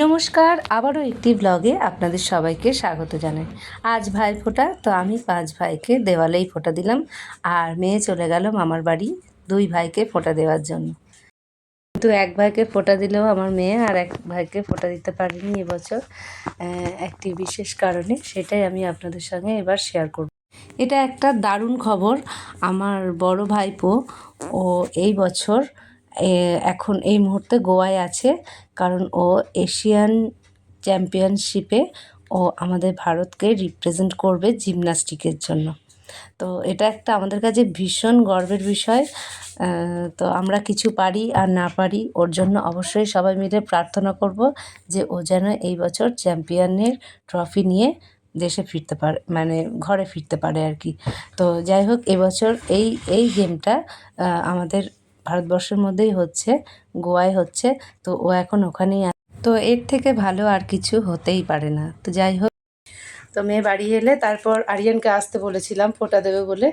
নমস্কার, আবারও একটি ব্লগে আপনাদের সবাইকে স্বাগত জানাই। আজ ভাই ফোটা, তো আমি পাঁচ ভাইকে দেওয়ালেই ফোঁটা দিলাম। আর মেয়ে চলে গেল মামার বাড়ি দুই ভাইকে ফোঁটা দেওয়ার জন্য। কিন্তু এক ভাইকে ফোঁটা দিলেও আমার মেয়ে আর এক ভাইকে ফোঁটা দিতে পারিনি এবছর একটি বিশেষ কারণে। সেটাই আমি আপনাদের সঙ্গে এবার শেয়ার করব। এটা একটা দারুণ খবর। আমার বড় ভাইপো, ও এই বছর এখন এই মুহূর্তে গোয়ায় আছে। কারণ ও এশিয়ান চ্যাম্পিয়নশিপে ও আমাদের ভারতকে রিপ্রেজেন্ট করবে জিমনাস্টিকের জন্য। তো এটা একটা আমাদের কাছে ভীষণ গর্বের বিষয়। তো আমরা কিছু পারি আর না পারি, ওর জন্য অবশ্যই সবাই মিলে প্রার্থনা করব যে ও যেন এই বছর চ্যাম্পিয়নের ট্রফি নিয়ে দেশে ফিরতে পারে মানে ঘরে ফিরতে পারে আর কি। তো যাই হোক এবছর এই এই গেমটা আমাদের ভারতবর্ষের মধ্যেই হচ্ছে, গোয়ায় হচ্ছে, তো ও এখন ওখানেই তো এর থেকে ভালো আর কিছু হতেই পারে না। তো যাই হোক, তো মেয়ে বাড়ি এলে তারপর আরিয়ানকে আসতে বলেছিলাম, ফোঁটা দেবে বলে।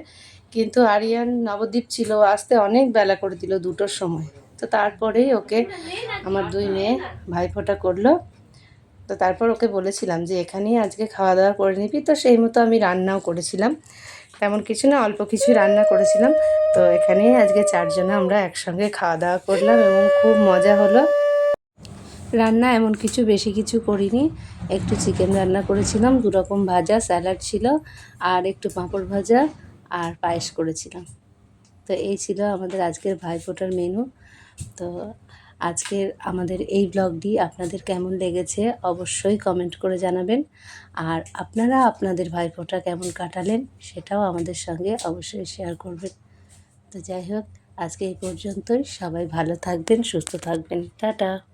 কিন্তু আরিয়ান নবদ্বীপ ছিল, আসতে অনেক বেলা করে দিল দুটোর সময়। তো তারপরেই ওকে আমার দুই মেয়ে ভাই ফোঁটা করল। তো তারপর ওকে বলেছিলাম যে, এখানেই আজকে খাওয়া দাওয়া করে নিবি। তো সেই মতো আমি রান্নাও করেছিলাম। তেমন কিছু না, অল্প কিছুই রান্না করেছিলাম। তো এখানেই আজকে চারজনে আমরা একসঙ্গে খাওয়া দাওয়া করলাম এবং খুব মজা হলো। রান্না এমন কিছু, বেশি কিছু করিনি। একটু চিকেন রান্না করেছিলাম দু রকম ভাজা স্যালাড ছিল, আর একটু পাঁপড় ভাজা আর পায়েস করেছিলাম। তো এই ছিল আমাদের আজকের ভাইফোঁটার মেনু তো আজকের আমাদের এই ব্লগটি আপনাদের কেমন লেগেছে অবশ্যই কমেন্ট করে জানাবেন। আর আপনারা আপনাদের ভাইফোঁটা কেমন কাটালেন সেটাও আমাদের সঙ্গে অবশ্যই শেয়ার করবেন। তো যাই হোক, আজকে এই পর্যন্তই। সবাই ভালো থাকবেন, সুস্থ থাকবেন। টাটা।